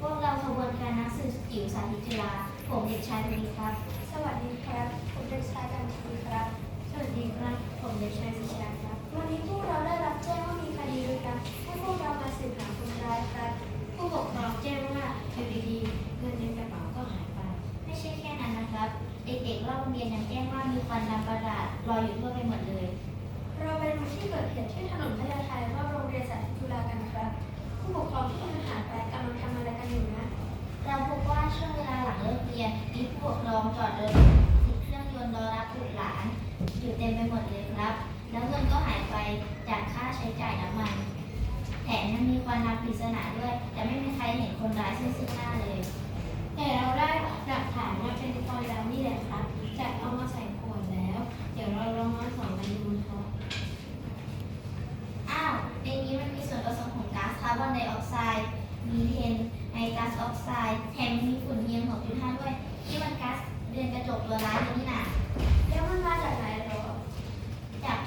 พวกเราขบวนการนักสืบจิ๋วสาธิตจุฬาผมเด็กชายพินิครับ สวัสดีครับ ผมเด็กชายกันทีครับ สวัสดีครับ ผมเด็กชายวิชาครับ วันนี้พวกเราได้รับแจ้งว่ามีคดีลึกลับให้พวกเรามาสืบหาคนร้ายครับ ผู้ปกครองแจ้งว่าอยู่ดีๆเงินในกระเป๋าก็หายไป ไม่ใช่แค่นั้นนะครับ เด็กๆรอบโรงเรียนยังแจ้งว่ามีควันดำประหลาดลอยอยู่ทั่วไปหมดเลย เราไปดูที่เกิดเหตุที่ถนนพญาไทว่าโรงเรียนสาธิตจุฬากันครับ ผู้ปกครองที่มันหายไปกำลังทำอะไรกันอยู่นะ เราพบว่าช่วงเวลาหลังเลิกเรียนมีผู้ปกครองจอดรถติดเครื่องยนต์รอรับบุตรหลานอยู่เต็มไปหมดเลยครับ แล้วเงินก็หายไปจากค่าใช้จ่ายน้ำมันแถมยังมีควันดำปริศนาด้วย แต่ไม่มีใครเห็นคนร้ายซึ่งซึ่งหน้าเลย แต่เราได้หลักฐานว่าเป็นควันดำนี่แหละครับจะเอามาใส่ขวดแล้ว เดี๋ยวเราลองมาส่องกันดูครับ อ้าวในนี้มันมีส่วนผสมของก๊าซคาร์บอนไดออกไซด์ มีเทนไนตรั สออกไซด์แถมมีฝุ่น PM 2.5 ด้วยที่มันก๊าซเรือนกระจกตัวร้ายเลยนี่นะแล้วมันมาจากไหนหรอ จาก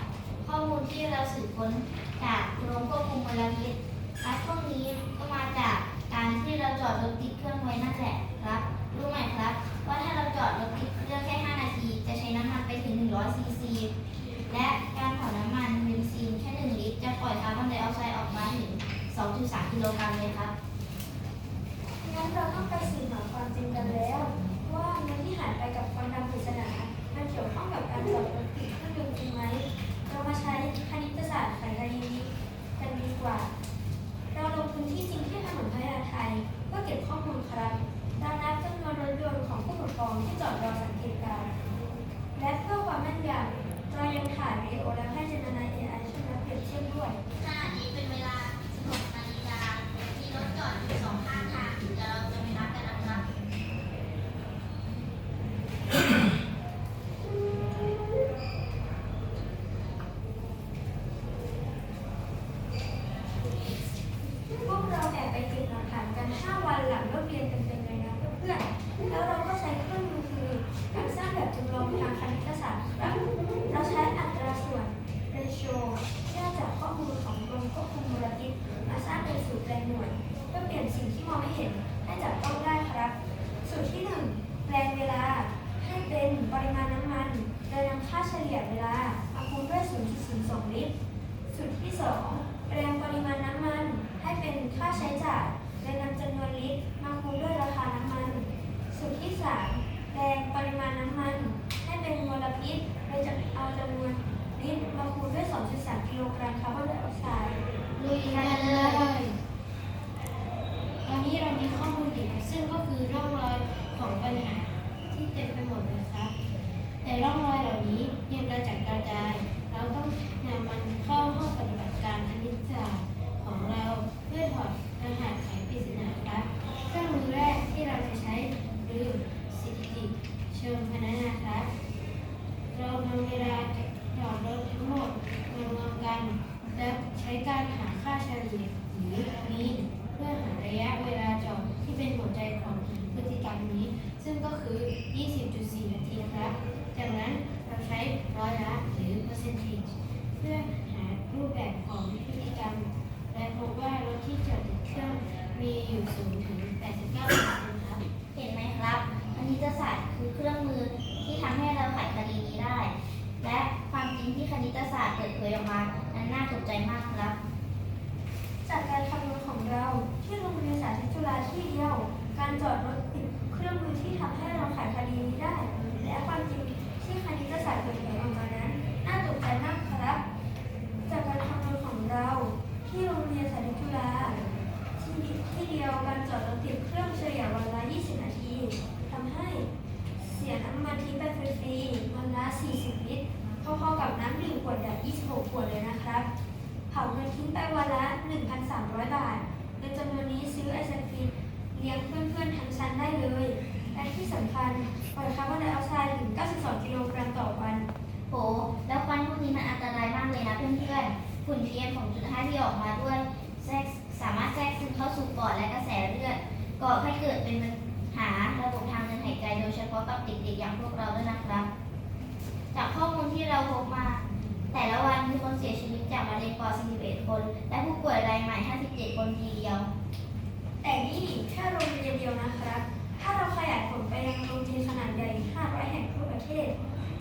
ข้อมูลที่เราสืบค้น อยู่0ถึง89%ครับ เห็นไหมครับคณิตศาสตร์คือเครื่อง ไปวันละ 1,300 บาทเงินจำนวนนี้ซื้อไอศครีมเลี้ยงเพื่อนๆทั้งชั้นได้เลย และที่สำคัญปล่อยคาร์บอนไดออกไซด์ถึง 92 กิโลกรัมต่อวัน โห แล้วควันพวกนี้มันอันตรายมากเลยนะเพื่อนๆฝุ่น PM 2.5 ที่ออกมาด้วยแทรกสามารถแทรกซึมเข้าสู่ปอดและกระแสเลือดก่อให้เกิดเป็นปัญหาระบบทางเดินหายใจโดยเฉพาะกับเด็กๆอย่างพวกเราด้วยนะครับ จากข้อมูลที่เราพบมา แต่ละวันมีคนเสียชีวิตจากมะเร็งกว่า 41 คน และผู้ป่วยรายใหม่ 57 คนทีเดียว แต่นี่แค่โรงเรียนเดียวนะครับ ถ้าเราขยายผลไปยังโรงเรียนขนาดใหญ่ 500 แห่งทั่วประเทศ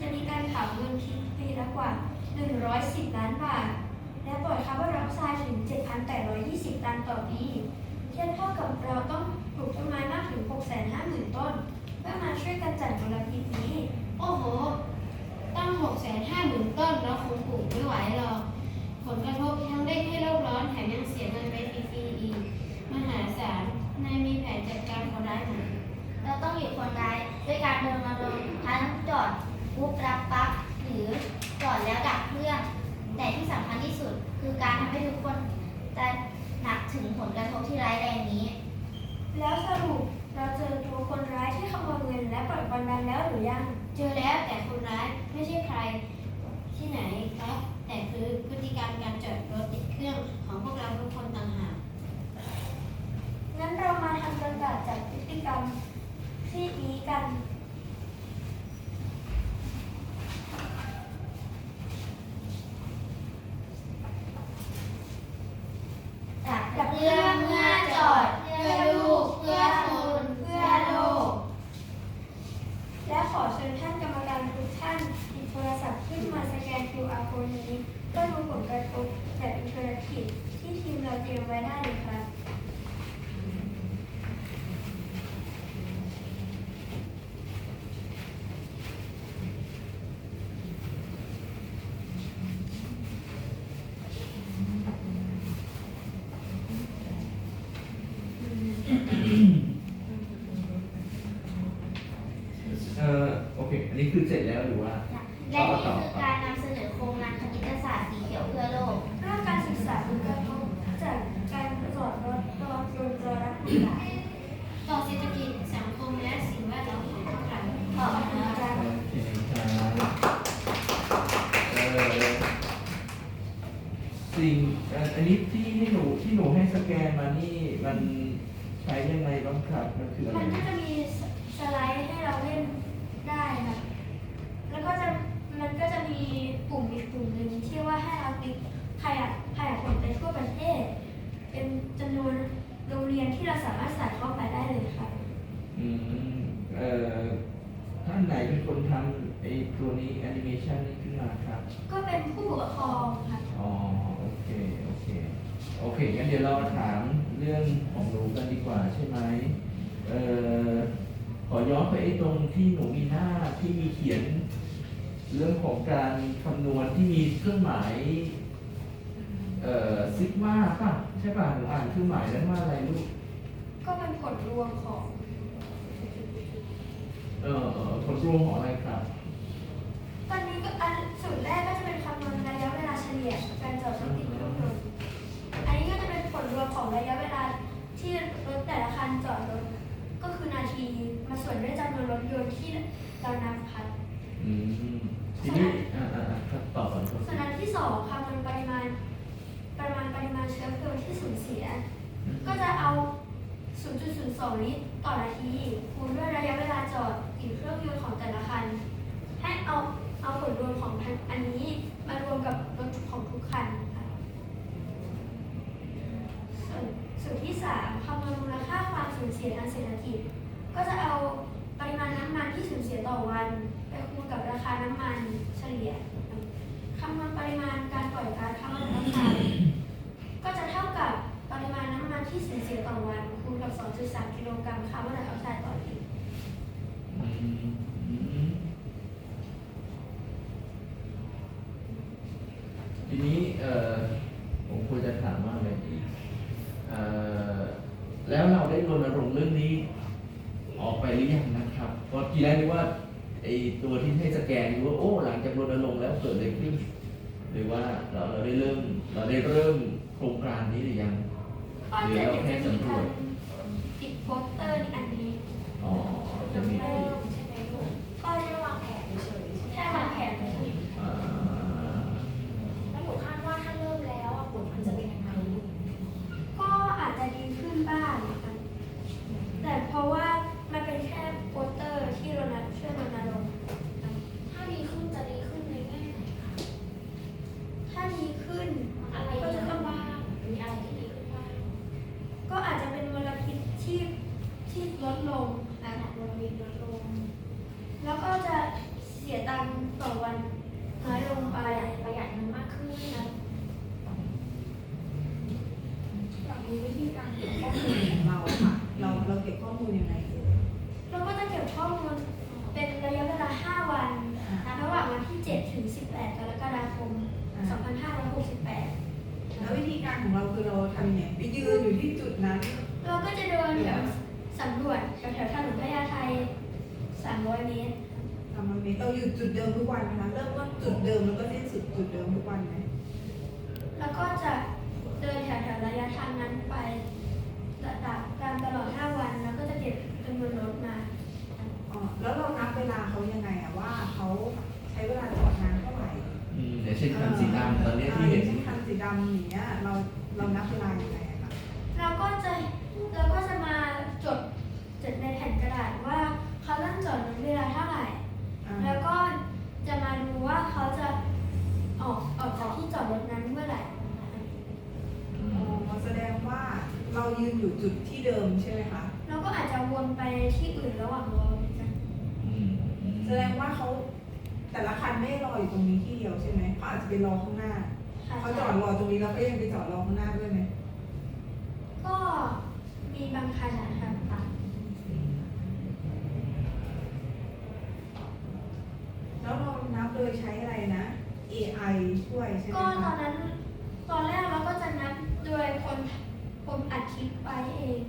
จะมีการเผาเงินคิดปีละกว่า 110 ล้านบาท และปล่อยคาร์บอนไดออกไซด์ถึง 7,820 ตันต่อปี เทียบเท่ากับเราต้องปลูกต้นไม้มากถึง 650,000 ต้น เพื่อมาช่วยกันจัดมลพิษนี้ โอ้โห ตั้งหกแสนห้าหมื่นต้นเราคงปลูกไม่ไหวหรอก ผลกระทบทั้งเร่งให้โลกร้อนแถมยังเสียเงินไปฟรีๆอีก มหาศาล นายมีแผนจัดการเขาได้ไหมเราต้องหยุดคนร้ายด้วยการรณรงค์ทั้งจอดปุ๊บรับปั๊บหรือจอดแล้วดับเครื่อง แต่ที่สำคัญที่สุดคือการทำให้ทุกคนตระหนักถึงผลกระทบที่ร้ายแรงนี้ แล้วสรุปเราเจอตัวคนร้ายที่ขโมยเงินและปล่อยควันดำแล้วหรือยัง เจอแล้วแต่คนร้ายไม่ใช่ใครที่ไหนครับ แต่คือพฤติกรรมการจอดรถติดเครื่องของพวกเราทุกคนต่างหากงั้นเรามาทำประกาศจากพฤติกรรมที่นี้กัน ดับเครื่องเมื่อจอดเพื่อลูกเพื่อคุณเพื่อโลก และขอเชิญท่านกรรมการทุกท่านหยิบโทรศัพท์ขึ้นมาสแกน QR code นี้เพื่อรู้ผลกระทบแบบอินเทอร์แอคทีฟที่ทีมเราเตรียมไว้ได้เลยครับ เอ่อโอเค อันนี้คือเสร็จแล้วหรือว่า และนี่คือการนำเสนอโครงงานคณิตศาสตร์สีเขียวเพื่อโลก เรื่องการศึกษาผลกระทบจากการจอดรถรถยนต์จอรักทั้งหลาย ต่อเศรษฐกิจสังคมและสิ่งแวดล้อมของพวกเรา ขอบคุณครับ โอเคครับเอ่อสิ่งเอ่ออันนี้ที่ที่หนูที่หนูให้ส แกนมานี่มันใช้ยังไงบ้างครับ มันคืออะไรมันก็จะมีสไลด์ให้เราเล่นได้นะแล้วก็จะมันก็จะมีปุ่มอีกปุ่มหนึ่งที่ว่าให้เราติ๊กขยายขยายผลไปทั่วประเทศ เป็นจำนวนโรงเรียนที่เราสามารถใส่เข้าไปได้เลยค่ะอืมเอ่อท่านไหนเป็นคนทำไอ้ตัวนี้แอนิเมชันนี้ขึ้นมาครับ ก็เป็นผู้ปกครองค่ะ อ๋อ โอเค โอเคโอเคงั้นเดี๋ยวเรามาถามเรื่องของหนูกันดีกว่าใช่ไหมเอ่อขอย้อนไปไอ้ตรงที่หนูมีหน้าที่มีเขียน เรื่องของการคำนวณที่มีเครื่องหมายเอ่อซิกมาป่ะใช่ป่ะหนูอ่านเครื่องหมายนั้นว่าอะไรลูกก็เป็นผลรวมของเอ่อเอ่อผลรวมของอะไรครับ ตอนนี้ก็อัน ที่เรานำคันอืมทีนี้อ่าอ่าอ่าครับต่อก่อนครับส่วนอันที่สองคำนวณปริมาณปริมาณปริมาณเชื้อเพลิงที่สูญเสีย ก็จะเอา 0.02 ลิตรต่อนาทีคูณด้วยระยะเวลาจอดติดเครื่องยนต์ของแต่ละคัน ให้เอาเอาผลรวมของอันนี้มารวมกับรถของทุกคันค่ะส่วนส่วนที่สามคำนวณมูลค่าความสูญเสียทางเศรษฐกิจ ก็จะเอาป ริมาณน้ำมันที่สูญเสียต่อวันไปคูณกับราคาน้ำมันเฉลี่ยคำนวณปริมาณการปล่อยก๊าซคาร์บอนไดออกไซด์ก็จะเท่ากับปริมาณน้ำมันที่สูญเสียต่อวันคูณกับ 2.3 กิโลกรัมคาร์บอนไดออกไซด์ต่อลิตรทีนี้เอ่อผมควรจะถามว่าอะไรดีเอ่อแล้วเราได้รณรงค์เรื่องนี้ออกไปหรือยังนะ ครับก็ทีแรกนึกว่าไอ้ตัวที่ให้สแกนดูว่าโอ้หลังจากรณรงค์แล้วเกิดอะไรขึ้น หรือว่าเราเราได้เริ่มเราได้เริ่มโครงการนี้หรือยังก็จะเดี๋ยวจะมีการติดโปสเตอร์ใน ดลงอ่าของโรงเรียนลดลง แล้วก็จะเสียตังต่อวันน้อยลงไปประหยัดเงินมากขึ้นนะอยากรู้วิธีการเก็บข้อมูลของเราค่ะ เราเราเก็บข้อมูลยังไง จุดเดิมทุกวันนะคะเริ่มต้นจุดเดิมแล้วก็สิ้นสุดจุดเดิมทุกวันไหมแล้วก็จะเดินแถวแถวระยะทางนั้นไประดับตามตลอด 5 วัน แล้วก็จะเก็บจำนวนรถมาอ๋อแล้วเรานับเวลาเขายังไงอะว่าเขาใช้เวลาจอดนานเท่าไหร่อืมอย่างเช่นคันสีดำตอนนี้ที่เห็น อ่าอย่างช่นคันสีดำอย่างเงี้ยเราเรานับเวลายังไงอะคะ เราก็จะเราก็จะมาจดจดในแผ่นกระดาษว่าเขาเริ่มจอดรถเวลาเท่าไหร่ อ่า แล้วก็จะมาดูว่าเขาจะออกออกจากที่จอดรถนั้นเมื่อไหร่ อื อ๋อ ม แสดงว่าเรายืนอยู่จุดที่เดิมใช่ไหมคะ เราก็อาจจะวนไปที่อื่นระหว่างรอเหมือนกัน อืมอืม แส ดงว่าเขาแต่ละคันไม่ได้รออยู่ตรงนี้ที่เดียวใช่ไหมเขาอาจจะไปรอข้างหน้าค่ะเขาจอดรอตรงนี้แล้วก็ยังไปจอดรอข้างหน้าด้วยไหมก็มีบางคันนะครับแล้วเรานับโดยใช้อะไรนะ AI ช่วยใช่ไหมก็ตอคะนนั้นตอนแรกเราก็จะนับโดยคนคนอัดคลิปไปเอง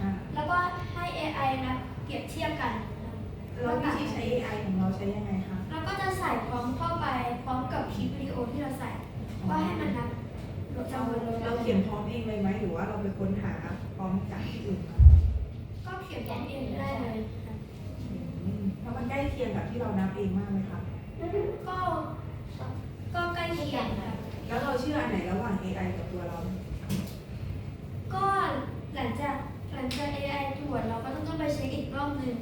อ่าแล้วก็ให้ AI นับเปรียบเทียบกัน แล้ววิธีใช้ AI ของเราใช้ยังไงคะแล้วก็จะใส่พร้อมเข้าไปพร้อมกับคลิปวิดีโอที่เราใส่ว่าให้มันนับรถเราจำนวนรถเราเขียนพร้อมเองเลยไหมหรือว่าเราไปค้นหาพร้อมจากที่อื่นมาก็เขียนพร้อมเองได้เลยค่ะอืมแล้วมันใกล้เคียงกับที่เรานับเองมากไหมคะก็ก็ใกล้เคียงค่ะแล้วเราเชื่ออันไหนระหว่าง AI กับตัวเรา ก็หลังจากหลังจาก AI ตรวจเราก็ต้องไปเช็คอีกรอบหนึ่ง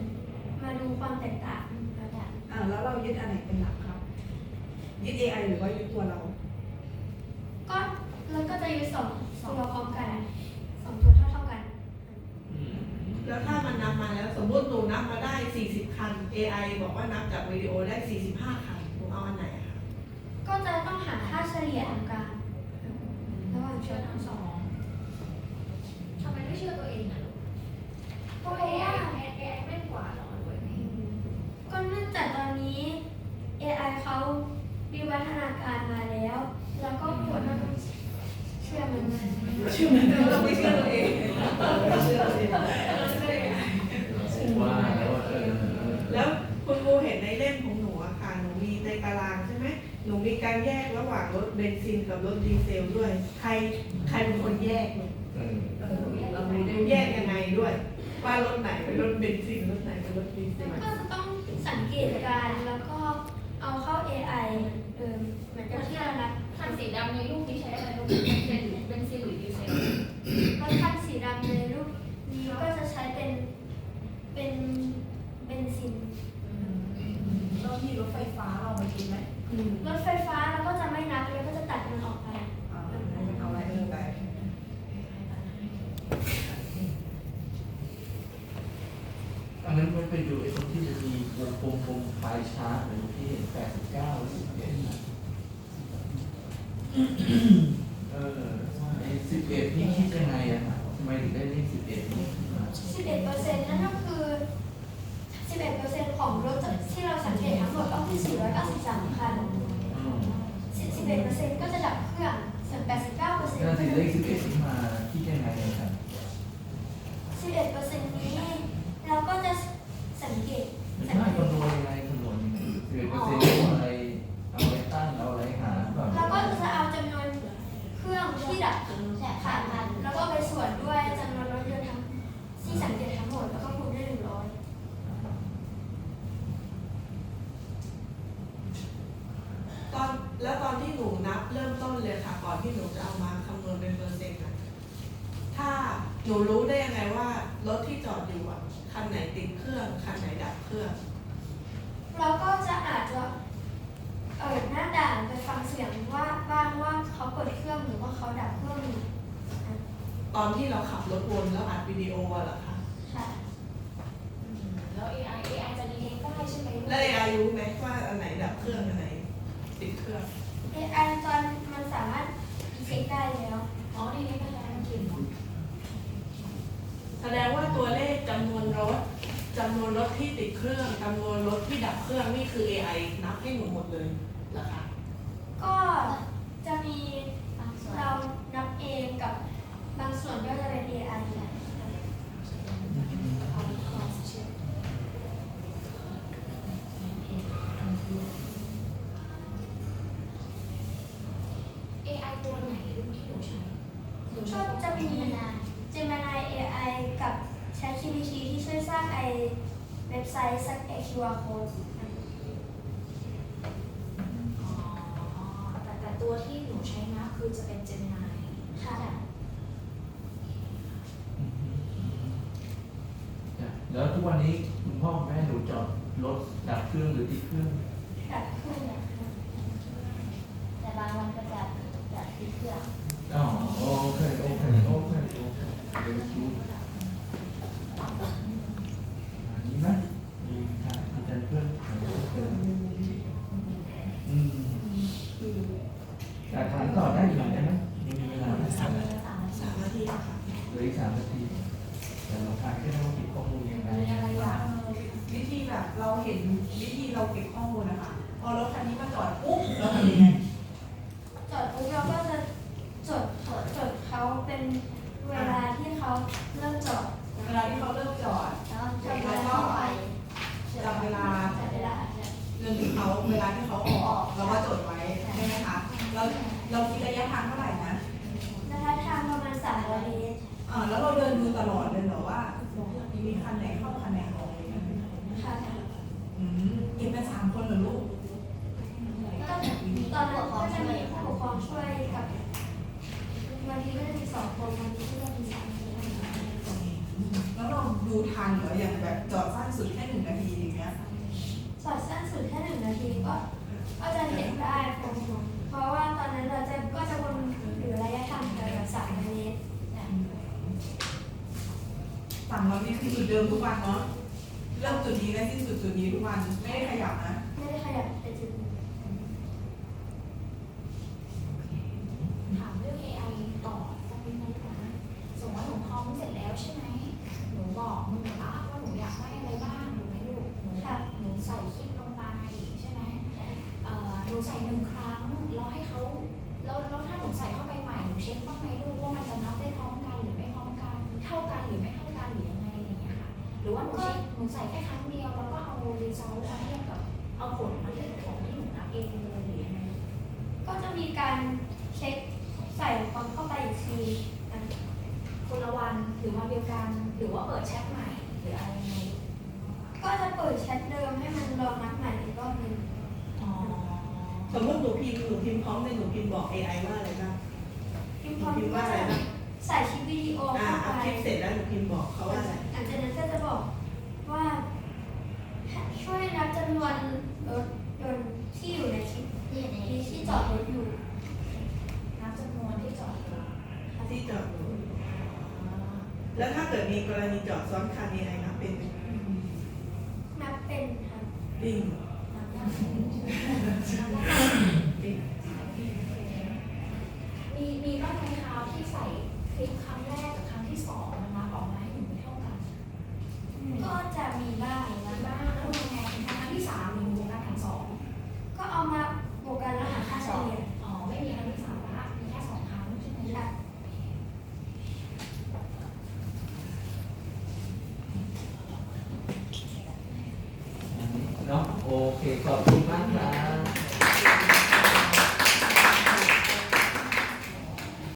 มาดูความแตกต่างค่ะอ่าแล้วเรายึดอันไหนเป็นหลักครับ ยึด AI หรือว่ายึดตัวเรา ก็แล้วก็จะยึดสองตัวพร้อมกันสองตัวเท่าเท่าๆกันอืมแล้วถ้ามันนับมาแล้วสมมติหนูนับมาได้ 40 คัน AI บอกว่านับจากวิดีโอได้ 45 คันหนูเอาอันไหนอะคะก็จะต้องหาค่าเฉลี่ยตรงกลางระหว่างชุดทั้งสองทำไมไม่เชื่อตัวเองอะลูกเพราะเพราะว่า AI AI แม่นกว่าเหรอหรือไง ก็เนื่องจากตอ นี้ AI เขาวิวัฒนาการมาแล้ว แล้วก็ควรต้องเชื่อมันเชื่อมันเราไม่เชื่อตัวเองไม่เชื่อเลยว่าแล้วว่าเออแล้วคุณครูเห็นในเล่มของหนูอะค่ะ หนูมีในตารางใช่ไหมหนูมีการแยกระหว่างรถเบนซินกับรถดีเซลด้วย ใครใครเป็นคนแยกเนี่ยเราไม่ได้แยกยังไงด้วย ว่ารถไหนเป็นรถเบนซินรถไหนเป็นรถดีเซลก็จะต้องสังเก ตุการณ์แล้วก็เอาเข้า AI เออเหมือนกับที่เรานัดคันสีดำในรูปนี้ใช้อะไรลูกเป็นเป็นซีนหรือดีเซลรถคันสีดำในรูปนี้ก็จะใช้เป็นเป็นเบนซินเรามีรถไฟฟ้าเรามาคิดไหมรถไฟฟ้าเราก็จะไม่นับแล้วก็จะตัดมันออกไป อ่าให้มันเอาอะไรเออไป อันนั้นมันไปดูไอ้ตรงที่จะมีวงกลมวงปลายชาร์ตเหมือนที่เห็นแปดสิบเก้าสิบเอ็ดนะเออไอ้สิบเอ็ดนี่คิดยังไงอะคะทำไมถึงได้เลขสิบเอ็ดนี่ขึ้นมา11%นั่นก็คือ 11%ของรถที่เราสังเกตทั้งหมดก็คือ 493 คัน อืม11%ก็จะดับเครื่องส่วน89%แล้วถึงเลขสิบเอ็ดนี่มาคิดยังไงอะครับ 11%นี้เราก็จะสังเกต ไม่ สัง ใช่ เกต คำนวณยังไงคำนวณยังไงสิบเอ็ดเปอร์เซ็นต์เอาอะไรเอาอะไรตั้งเอาอะไรหารก่อน เราก็จะเอาจำนวนเครื่องที่ดับ ใช่ ค่ะ ค่ะ แล้วก็ไปส่วนด้วยจำนวนรถยนต์ทั้งที่สังเกตทั้งหมดแล้วก็คูณด้วยหนึ่งร้อย ตอนแล้วตอนที่หนูนับเริ่มต้นเลยค่ะ ก่อนที่หนูจะเอามาคำนวณเป็นเปอร์เซ็นต์อะถ้าหนูรู้ได้ยังไงว่ารถที่จอดอยู่อะคันไหนติดเครื่อง คันไหนดับเครื่อง เราก็จะอาจจะเปิดหน้าด่านไปฟังเสียงว่าบ้างว่าเขาเปิดเครื่องหรือว่าเขาดับเครื่องอยู่ ตอนที่เราขับรถ วนแล้วอัดวิดีโออะเหรอคะค่ะแล้ว AI AI จะดีเองได้ใช่ไหมลูกแล้ว AI รู้ไหมว่าอันไหนดับเครื่องอันไหนติดเครื่อง AI ตอนมันสามารถเช็คได้แล้วอ๋อนี่นี่ก็ใช้มันกินเนาะแสดงว่าตัวเลขจำนวนรถจำนวนรถที่ติดเครื่องจำนวนรถที่ดับเครื่องนี่คือ AI นับให้หนูหมดเลยเหรอคะก็จะมีบางส่วน ตัวไหนที่หนูใช้หนูใช้ก็จะมี Gemini AI กับ ChatGPT ที่ช่วยสร้างไอเว็บไซต์สัก QR code อ๋อแต่แต่ตัวที่หนูใช้นะคือจะเป็น Gemini ค่ะจ้ะแล้วทุกวันนี้คุณพ่อคุณแม่หนูจอดรถดับเครื่องหรือติดเครื่อง กับเครื่องเนี่ยค่ะ แต่บางวันก็จะ จะติดเครื่อง อ๋อโอเคโอเคโอเคโอเคเดี๋ยวดูอันนี้ไหมมีค่ะอาจารย์เพื่อนอืมอยากถามต่อได้อีกหน่อยได้ไหมยังมีเวลาไหม สามนาทีค่ะ เหลืออีกสามนาทีแต่เราทายแค่ว่าเก็บข้อมูลยังไง มีอะไรอะวิธีแบบเราเห็นวิธีเราเก็บข้อมูลนะคะพอรถคันนี้มาจอดปุ๊บเราทำยังไง จดปุ๊บเราก็จะจดจดจดเขาเป็นเวลาที่เขาเริ่มจอด เวลาที่เขาเริ่มจอด แล้วจบแล้วก็ไป จับเวลา จับเวลา จนถึงเขาเวลาที่เขาออกเราก็จดไว้ใช่ไหมคะเราเราคิดระยะทางเท่าไหร่นะ นะคะทางประมาณ300เมตร อ่าแล้วเราเดินดูตลอดเลยเหรอว่า มีคันไหนเข้าคันไหนออกอะไรอย่างเงี้ย ค่ะ อืมเก็บเป็นสามคนเหรอลูก ก็ตอนนั้นก็จะมีผู้ปกครองช่วยกับบางทีก็จะมีสองคนบางทีก็จะมีสามคน แล้วเราดูทัน เหรออย่างแบบจอดสั้นสุดแค่หนึ่งนาทีอย่างเงี้ยสอดสั้นสุดแค่หนึ่งนาทีก็ก็จะเห็นได้เพราะว่าตอนนั้นเราจะก็จะวนอยู่ระยะทางเกินกับสามเมตรฝั่งเรานี่คือจุดเดิมทุกวันเนาะ หรือวันเดียวกันหรือว่าเปิดแชทใหม่หรืออะไรยังไงก็จะเปิดแชทเดิมให้มันลองนับใหม่อีกรอบหนึงอ๋อสมมติหนูพิมพ์หนูพิมพ์พร้อมเลยหนูพิมพ์บอก AI ว่าอะไรบ้างพิมพ์พร้อมก็จะใส่คลิปวิดีโออ่าเข้าอัพไปคลิปเสร็จแล้วหนูพิมพ์บอกเขาว่าอะไรหลังจากนั้นก็จะบอกว่าช่วยนับจำนวนรถยนต์ที่อยู่ในคลิปที่อยู่ในนี้ที่จอดรถอยู่นับจำนวนที่จอดรถที่จอดอยู่ แล้วถ้าเกิดมีกรณีจอดซ้อนคัน AI นับเป็นไหมนับเป็นครับจริงนับได้จริงมีมีบ้างไหมคะที่ใส่